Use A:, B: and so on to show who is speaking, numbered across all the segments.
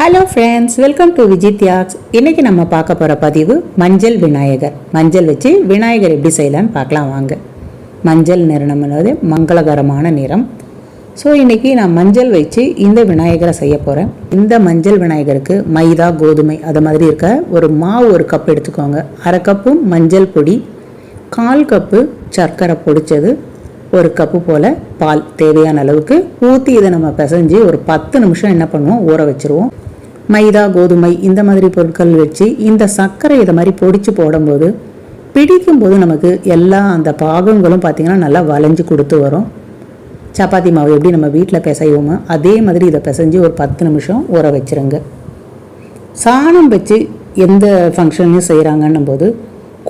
A: Hello friends welcome to Vijith யாக்ஸ் இன்றைக்கி நம்ம பார்க்க போகிற பதிவு மஞ்சள் விநாயகர். மஞ்சள் வச்சு விநாயகர் எப்படி செய்யலான்னு பார்க்கலாம் வாங்க. மஞ்சள் நிறம் என்பது மங்களகரமான நிறம். ஸோ இன்றைக்கி நான் மஞ்சள் வச்சு இந்த விநாயகரை செய்ய போகிறேன் இந்த மஞ்சள் விநாயகருக்கு மைதா கோதுமை அது மாதிரி இருக்க ஒரு மாவு ஒரு கப் எடுத்துக்கோங்க. அரை கப்பு மஞ்சள் பொடி கால் கப்பு சர்க்கரை பொடிச்சது ஒரு கப்பு போல் பால் தேவையான அளவுக்கு ஊற்றி இதை நம்ம பிசைஞ்சு ஒரு பத்து நிமிஷம் என்ன பண்ணுவோம்? ஊற வச்சுருவோம். மைதா கோதுமை இந்த மாதிரி பொருட்கள் வச்சு இந்த சர்க்கரை இதை மாதிரி பொடிச்சு போடும்போது பிடிக்கும் போது நமக்கு எல்லா அந்த பாகங்களும் பார்த்திங்கன்னா நல்லா வளைஞ்சு கொடுத்து வரும். சப்பாத்தி மாவு எப்படி நம்ம வீட்டில் பிசைவோமோ அதே மாதிரி இதை பிசைஞ்சு ஒரு பத்து நிமிஷம் ஊற வச்சுருங்க. சாணம் வச்சு எந்த ஃபங்க்ஷனையும் செய்கிறாங்கன்னும் போது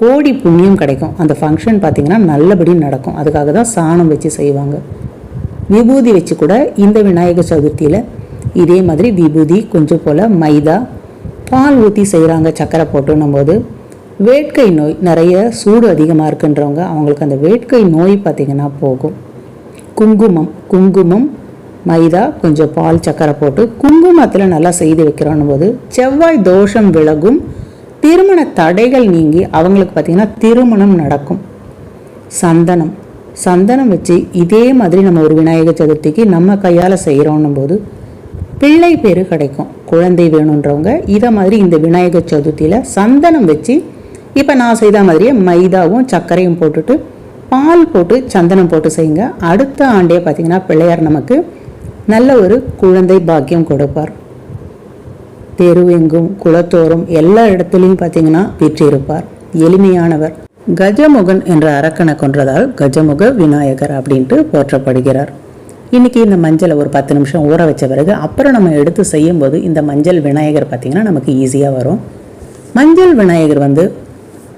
A: கோடி புண்ணியம் கிடைக்கும். அந்த ஃபங்க்ஷன் பார்த்திங்கன்னா நல்லபடி நடக்கும். அதுக்காக தான் சாணம் வச்சு செய்வாங்க. விபூதி வச்சு கூட இந்த விநாயகர் சதுர்த்தியில் இதே மாதிரி விபூதி கொஞ்சம் போல் மைதா பால் ஊற்றி செய்கிறாங்க சக்கரை போட்டுன்னும் போது வேட்கை நோய் நிறைய சூடு அதிகமாக இருக்குன்றவங்க அவங்களுக்கு அந்த வேட்கை நோய் பார்த்திங்கன்னா போகும். குங்குமம் குங்குமம் மைதா கொஞ்சம் பால் சக்கரை போட்டு குங்குமத்தில் நல்லா செய்து வைக்கிறோன்னும் போது செவ்வாய் தோஷம் விலகும் திருமண தடைகள் நீங்கி அவங்களுக்கு பார்த்திங்கன்னா திருமணம் நடக்கும். சந்தனம் சந்தனம் வச்சு இதே மாதிரி நம்ம ஒரு விநாயகர் சதுர்த்திக்கு நம்ம கையால் செய்கிறோன்னும் போது பிள்ளை பேர் கிடைக்கும். குழந்தை வேணுன்றவங்க இதை மாதிரி இந்த விநாயகர் சதுர்த்தியில் சந்தனம் வச்சு இப்போ நான் செய்த மாதிரியே மைதாவும் சர்க்கரையும் போட்டுட்டு பால் போட்டு சந்தனம் போட்டு செய்யுங்க. அடுத்த ஆண்டே பார்த்தீங்கன்னா பிள்ளையார் நமக்கு நல்ல ஒரு குழந்தை பாக்கியம் கொடுப்பார். தெருவெங்கும் குளத்தோறும் எல்லா இடத்துலையும் பார்த்தீங்கன்னா வீற்றிருப்பார் எளிமையானவர். கஜமுகன் என்ற அரக்கனை கொன்றதால் கஜமுக விநாயகர் அப்படின்ட்டு போற்றப்படுகிறார். இன்றைக்கி இந்த மஞ்சளை ஒரு பத்து நிமிஷம் ஊற வச்ச பிறகு அப்புறம் நம்ம எடுத்து செய்யும்போது இந்த மஞ்சள் விநாயகர் பார்த்திங்கன்னா நமக்கு ஈஸியாக வரும். மஞ்சள் விநாயகர் வந்து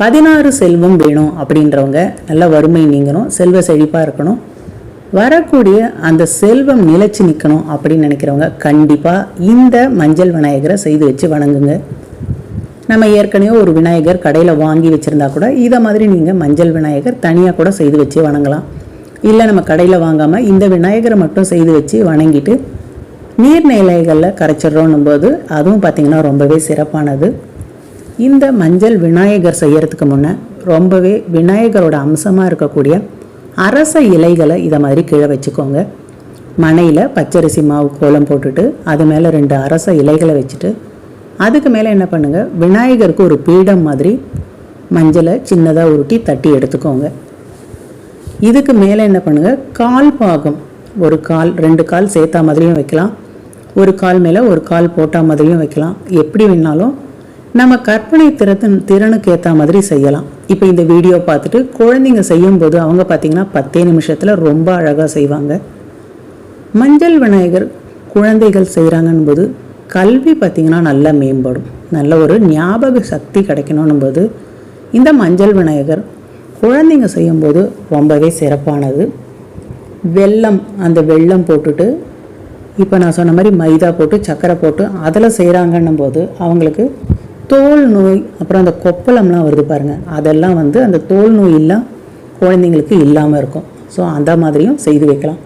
A: பதினாறு செல்வம் வேணும் அப்படின்றவங்க நல்ல வறுமை நீங்கணும் செல்வ செழிப்பாக இருக்கணும். வரக்கூடிய அந்த செல்வம் நிலைச்சு நிற்கணும் அப்படின்னு நினைக்கிறவங்க கண்டிப்பாக இந்த மஞ்சள் விநாயகரை செய்து வச்சு வணங்குங்க. நம்ம ஏற்கனவே ஒரு விநாயகர் கடையில் வாங்கி வச்சுருந்தா கூட இதை மாதிரி நீங்கள் மஞ்சள் விநாயகர் தனியாக கூட செய்து வச்சு வணங்கலாம். இல்லை நம்ம கடையில் வாங்காமல் இந்த விநாயகரை மட்டும் செய்து வச்சு வணங்கிட்டு நீர்நிலைகளில் கரைச்சிட்றோன்னும் போது அதுவும் பார்த்திங்கன்னா ரொம்பவே சிறப்பானது. இந்த மஞ்சள் விநாயகர் செய்கிறதுக்கு முன்னே ரொம்பவே விநாயகரோட அம்சமாக இருக்கக்கூடிய அரச இலைகளை இதை மாதிரி கீழே வச்சுக்கோங்க. மனையில் பச்சரிசி மாவு கோலம் போட்டுட்டு அது மேலே ரெண்டு அரச இலைகளை வச்சுட்டு அதுக்கு மேலே என்ன பண்ணுங்கள் விநாயகருக்கு ஒரு பீடம் மாதிரி மஞ்சளை சின்னதாக உருட்டி தட்டி எடுத்துக்கோங்க. இதுக்கு மேலே என்ன பண்ணுங்கள் கால் பாகம். ஒரு கால் ரெண்டு கால் சேர்த்தா மாதிரியும் வைக்கலாம். ஒரு கால் மேலே ஒரு கால் போட்டா மாதிரியும் வைக்கலாம். எப்படி வேணாலும் நம்ம கற்பனை திறத்தின் திறனுக்கு ஏற்ற மாதிரி செய்யலாம். இப்போ இந்த வீடியோ பார்த்துட்டு குழந்தைங்க செய்யும்போது அவங்க பார்த்தீங்கன்னா பத்தே நிமிஷத்தில் ரொம்ப அழகாக செய்வாங்க. மஞ்சள் விநாயகர் குழந்தைகள் செய்கிறாங்கன்னு போது கல்வி பார்த்திங்கன்னா நல்லா மேம்படும். நல்ல ஒரு ஞாபக சக்தி கிடைக்கணும் போது இந்த மஞ்சள் விநாயகர் குழந்தைங்க செய்யும்போது ரொம்பவே சிறப்பானது. வெல்லம் அந்த வெல்லம் போட்டுட்டு இப்போ நான் சொன்ன மாதிரி மைதா போட்டு சர்க்கரை போட்டு அதில் செய்கிறாங்கன்னும் போது அவங்களுக்கு தோல் நோய் அப்புறம் அந்த கொப்பளம்லாம் வருது பாருங்கள் அதெல்லாம் வந்து அந்த தோல் நோய் எல்லாம் குழந்தைங்களுக்கு இல்லாமல் இருக்கும். ஸோ அந்த மாதிரியும் செய்து வைக்கலாம்.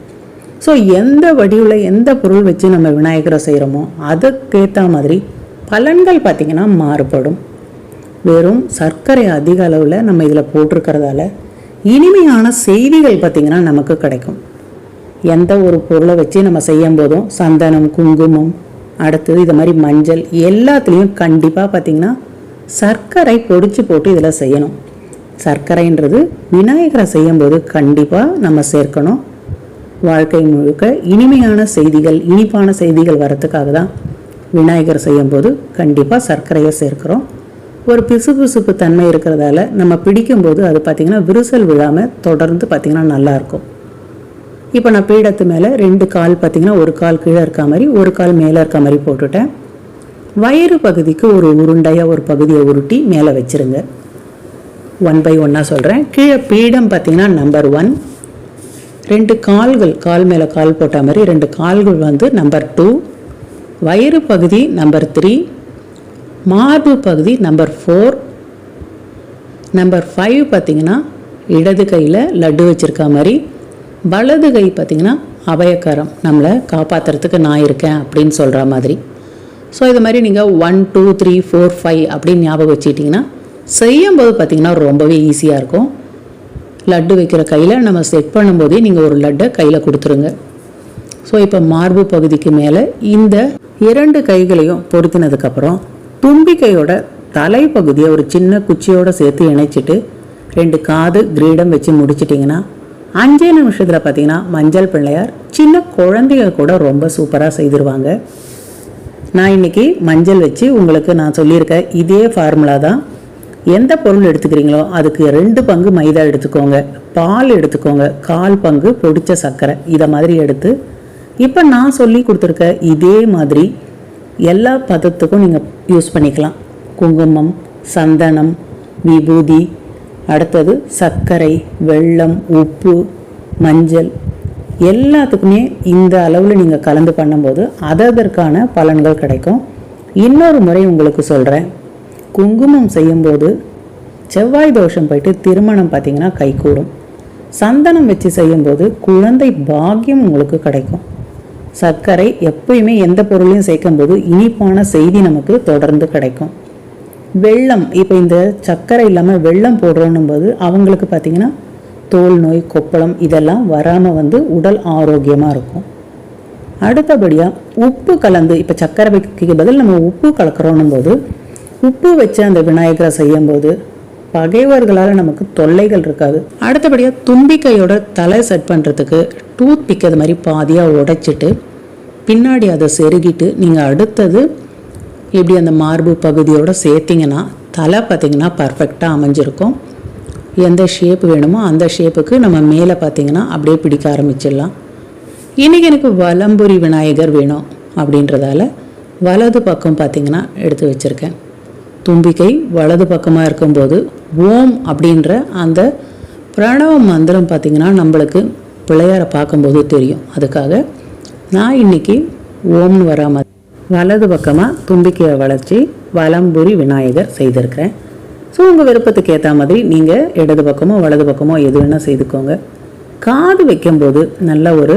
A: ஸோ எந்த வடிவில் எந்த பொருள் வச்சு நம்ம விநாயகரை செய்கிறோமோ அதுக்கேற்ற மாதிரி பலன்கள் பார்த்திங்கன்னா மாறுபடும். வெறும் சர்க்கரை அதிக அளவில் நம்ம இதில் போட்டிருக்கிறதால இனிமையான செய்திகள் பார்த்திங்கன்னா நமக்கு கிடைக்கும். எந்த ஒரு பொருளை வச்சு நம்ம செய்யும் போதும் சந்தனம் குங்குமம் அடுத்தது இது மாதிரி மஞ்சள் எல்லாத்துலேயும் கண்டிப்பாக பார்த்திங்கன்னா சர்க்கரை பொடிச்சு போட்டு இதில் செய்யணும். சர்க்கரைன்றது விநாயகரை செய்யும்போது கண்டிப்பாக நம்ம சேர்க்கணும். வாழ்க்கை முழுக்க இனிமையான செய்திகள் இனிப்பான செய்திகள் வரத்துக்காக தான் விநாயகர் செய்யும்போது கண்டிப்பாக சர்க்கரையை சேர்க்கிறோம். ஒரு பிசுபிசுப்பு தன்மை இருக்கிறதால நம்ம பிடிக்கும்போது அது பார்த்திங்கன்னா விரிசல் விழாமல் தொடர்ந்து பார்த்திங்கன்னா நல்லாயிருக்கும். இப்போ நான் பீடத்து மேலே ரெண்டு கால் பார்த்திங்கன்னா ஒரு கால் கீழே இருக்க மாதிரி ஒரு கால் மேலே இருக்க மாதிரி போட்டுட்டேன். வயிறு பகுதிக்கு ஒரு உருண்டையாக ஒரு பகுதியை உருட்டி மேலே வச்சுருங்க. ஒன் பை ஒன்னாக சொல்கிறேன் கீழே பீடம் பார்த்திங்கன்னா நம்பர் ஒன் ரெண்டு கால்கள் கால் மேலே கால் போட்ட மாதிரி ரெண்டு கால்கள் வந்து நம்பர் டூ வயிறு பகுதி நம்பர் த்ரீ மார்பு பகுதி நம்பர் ஃபோர் நம்பர் ஃபைவ் பார்த்திங்கன்னா இடது கையில் லட்டு வச்சுருக்க மாதிரி வலது கை பார்த்திங்கன்னா அபயக்கரம் நம்மளை காப்பாற்றுறதுக்கு நான் இருக்கேன் அப்படின்னு சொல்கிற மாதிரி. ஸோ இது மாதிரி நீங்கள் one two three four five அப்படின்னு ஞாபகம் வச்சுக்கிட்டிங்கன்னா செய்யும்போது பார்த்தீங்கன்னா ரொம்பவே ஈஸியாக இருக்கும். லட்டு வைக்கிற கையில் நம்ம செட் பண்ணும்போதே நீங்கள் ஒரு லட்டை கையில் கொடுத்துருங்க. ஸோ இப்போ மார்பு பகுதிக்கு மேலே இந்த இரண்டு கைகளையும் பொருத்தினதுக்கப்புறம் தும்பிக்கையோட தலைப்பகுதியை ஒரு சின்ன குச்சியோடு சேர்த்து இணைச்சிட்டு ரெண்டு காது கிரீடம் வச்சு முடிச்சிட்டிங்கன்னா அஞ்சே நிமிஷத்தில் பார்த்தீங்கன்னா மஞ்சள் பிள்ளையார் சின்ன குழந்தைங்க கூட ரொம்ப சூப்பராக செய்திருவாங்க. நான் இன்னைக்கு மஞ்சள் வச்சு உங்களுக்கு நான் சொல்லியிருக்க இதே ஃபார்முலா தான். எந்த பொருள் எடுத்துக்கிறீங்களோ அதுக்கு ரெண்டு பங்கு மைதா எடுத்துக்கோங்க பால் எடுத்துக்கோங்க கால் பங்கு பொடிச்ச சர்க்கரை இதை மாதிரி எடுத்து இப்போ நான் சொல்லி கொடுத்துருக்க இதே மாதிரி எல்லா பதத்துக்கும் நீங்கள் யூஸ் பண்ணிக்கலாம். குங்குமம் சந்தனம் விபூதி அடுத்தது சர்க்கரை வெள்ளம் உப்பு மஞ்சள் எல்லாத்துக்குமே இந்த அளவில் நீங்கள் கலந்து பண்ணும்போது அதற்கான பலன்கள் கிடைக்கும். இன்னொரு முறை உங்களுக்கு சொல்கிறேன் குங்குமம் செய்யும்போது செவ்வாய் தோஷம் போயிட்டு திருமணம் பார்த்தீங்கன்னா கைகூடும் சந்தனம் வச்சு செய்யும்போது குழந்தை பாக்கியம் உங்களுக்கு கிடைக்கும். சர்க்கரை எப்பயுமே எந்த பொருளையும் சேர்க்கும்போது இனிப்பான செய்தி நமக்கு தொடர்ந்து கிடைக்கும். வெள்ளம் இப்போ இந்த சர்க்கரை இல்லாமல் வெள்ளம் போடுறோன்னும் போது அவங்களுக்கு பார்த்திங்கன்னா தோல் நோய் கொப்பளம் இதெல்லாம் வராமல் வந்து உடல் ஆரோக்கியமாக இருக்கும். அடுத்தபடியாக உப்பு கலந்து இப்போ சர்க்கரை வைக்க பதில் நம்ம உப்பு கலக்கிறோன்னும் போது உப்பு வச்சு அந்த விநாயகரை செய்யும்போது பகைவர்களால் நமக்கு தொல்லைகள் இருக்காது. அடுத்தபடியாக தும்பிக்கையோட தலை செட் பண்ணுறதுக்கு டூத் பிக் அது மாதிரி பாதியாக உடைச்சிட்டு பின்னாடி அதை செருகிட்டு நீங்கள் அடுத்தது இப்படி அந்த மார்பு பகுதியோட சேர்த்திங்கன்னா தலை பார்த்தீங்கன்னா பர்ஃபெக்டாக அமைஞ்சிருக்கும். எந்த ஷேப் வேணுமோ அந்த ஷேப்புக்கு நம்ம மேலே பார்த்தீங்கன்னா அப்படியே பிடிக்க ஆரம்பிச்சிடலாம். இன்றைக்கி எனக்கு வலம்புரி விநாயகர் வேணும் அப்படின்றதால வலது பக்கம் பார்த்தீங்கன்னா எடுத்து வச்சுருக்கேன். தும்பிக்கை வலது பக்கமாக இருக்கும்போது ஓம் அப்படின்ற அந்த பிரணவ மந்திரம் பார்த்திங்கன்னா நம்மளுக்கு பிள்ளையாரை பார்க்கும்போது தெரியும். அதுக்காக நான் இன்னைக்கு ஓம்னு வராமல் வலது பக்கமாக தும்பிக்கையை வளர்ச்சி வலம்புரி விநாயகர் செய்திருக்கிறேன். ஸோ உங்கள் விருப்பத்துக்கு ஏற்ற மாதிரி நீங்கள் இடது பக்கமோ வலது பக்கமோ எது வேணால் செய்துக்கோங்க. காது வைக்கும்போது நல்ல ஒரு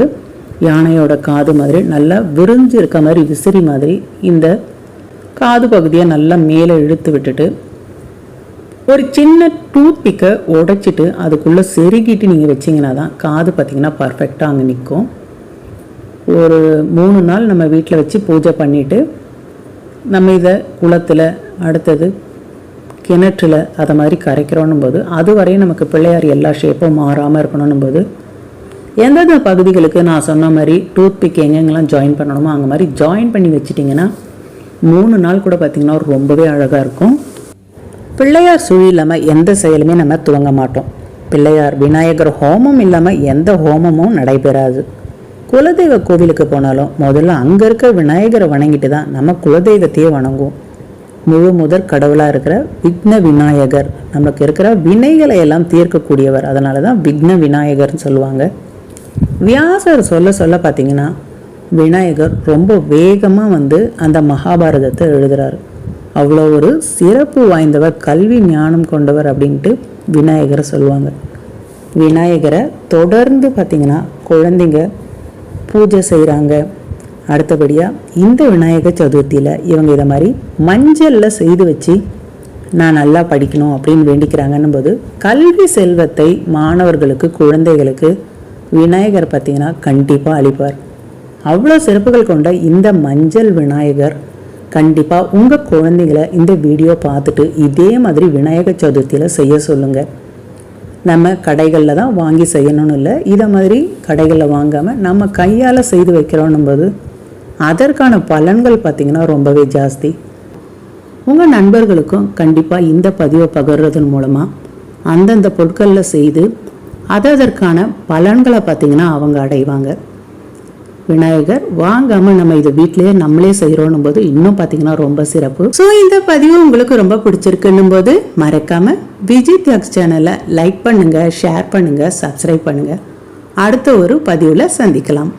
A: யானையோட காது மாதிரி நல்லா விரிஞ்சு இருக்க மாதிரி விசிறி மாதிரி இந்த காது பகுதியை நல்லா மேலே இழுத்து விட்டுட்டு ஒரு சின்ன டூத் பிக்கை உடைச்சிட்டு அதுக்குள்ளே செருகிட்டு நீங்கள் வச்சிங்கன்னா தான் காது பார்த்திங்கன்னா பர்ஃபெக்டாக அங்கே நிற்கும். ஒரு மூணு நாள் நம்ம வீட்டில் வச்சு பூஜை பண்ணிவிட்டு நம்ம இதை குளத்தில் அடுத்தது கிணற்றில் அதை மாதிரி கரைக்கிறோன்னும் போது அது வரையும் நமக்கு பிள்ளையார் எல்லா ஷேப்பும் மாறாமல் இருக்கணும் போது எந்தெந்த பகுதிகளுக்கு நான் சொன்ன மாதிரி டூத் பிக் எங்கெங்கெல்லாம் ஜாயின் பண்ணணுமோ அங்கே மாதிரி ஜாயின் பண்ணி வச்சிட்டிங்கன்னா மூணு நாள் கூட பார்த்திங்கன்னா ரொம்பவே அழகாக இருக்கும். பிள்ளையார் சுழி இல்லாமல் எந்த செயலுமே நம்ம துவங்க மாட்டோம். பிள்ளையார் விநாயகர் ஹோமம் இல்லாமல் எந்த ஹோமமும் நடைபெறாது. குலதெய்வ கோவிலுக்கு போனாலும் முதல்ல அங்கே இருக்க விநாயகரை வணங்கிட்டு தான் நம்ம குலதெய்வத்தையே வணங்குவோம். முழு முதற் கடவுளாக இருக்கிற விக்ன விநாயகர் நமக்கு இருக்கிற வினைகளை எல்லாம் தீர்க்கக்கூடியவர். அதனால தான் விக்ன விநாயகர்னு சொல்லுவாங்க. வியாசர் சொல்ல சொல்ல பார்த்தீங்கன்னா விநாயகர் ரொம்ப வேகமாக வந்து அந்த மகாபாரதத்தை எழுதுகிறாரு அவ்வளோ ஒரு சிறப்பு வாய்ந்தவர் கல்வி ஞானம் கொண்டவர் அப்படின்ட்டு விநாயகரை சொல்லுவாங்க. விநாயகரை தொடர்ந்து பார்த்திங்கன்னா குழந்தைங்க பூஜை செய்கிறாங்க அடுத்தபடியாக இந்த விநாயகர் சதுர்த்தியில் இவங்க இதை மாதிரி மஞ்சளில் செய்து வச்சு நான் நல்லா படிக்கணும் அப்படின்னு வேண்டிக்கிறாங்கன்னும் போது கல்வி செல்வத்தை மாணவர்களுக்கு குழந்தைகளுக்கு விநாயகர் பார்த்திங்கன்னா கண்டிப்பாக அளிப்பார். அவ்வளோ சிறப்புகள் கொண்ட இந்த மஞ்சள் விநாயகர் கண்டிப்பாக உங்கள் குழந்தைங்களை இந்த வீடியோ பார்த்துட்டு இதே மாதிரி விநாயகர் சதுர்த்தியில் செய்ய சொல்லுங்கள் நம்ம கடைகளில் தான் வாங்கி செய்யணும்னு இல்லை இதை மாதிரி கடைகளில் வாங்காமல் நம்ம கையால் செய்து வைக்கிறோன்னும் போது அதற்கான பலன்கள் பார்த்திங்கன்னா ரொம்பவே ஜாஸ்தி. உங்கள் நண்பர்களுக்கும் கண்டிப்பாக இந்த பதிவை பகிர்றதன் மூலமாக அந்தந்த பொருட்களில் செய்து அதற்கான பலன்களை பார்த்திங்கன்னா அவங்க அடைவாங்க. விநாயகர் வாங்காம நம்ம இதை வீட்டிலேயே நம்மளே செய்கிறோன்னும் போது இன்னும் பார்த்தீங்கன்னா ரொம்ப சிறப்பு. ஸோ இந்த பதிவு உங்களுக்கு ரொம்ப பிடிச்சிருக்குன்னும் போது மறக்காம விஜய் தியாக்ஸ் சேனலை லைக் பண்ணுங்க ஷேர் பண்ணுங்க சப்ஸ்கிரைப் பண்ணுங்க. அடுத்த ஒரு பதிவில் சந்திக்கலாம்.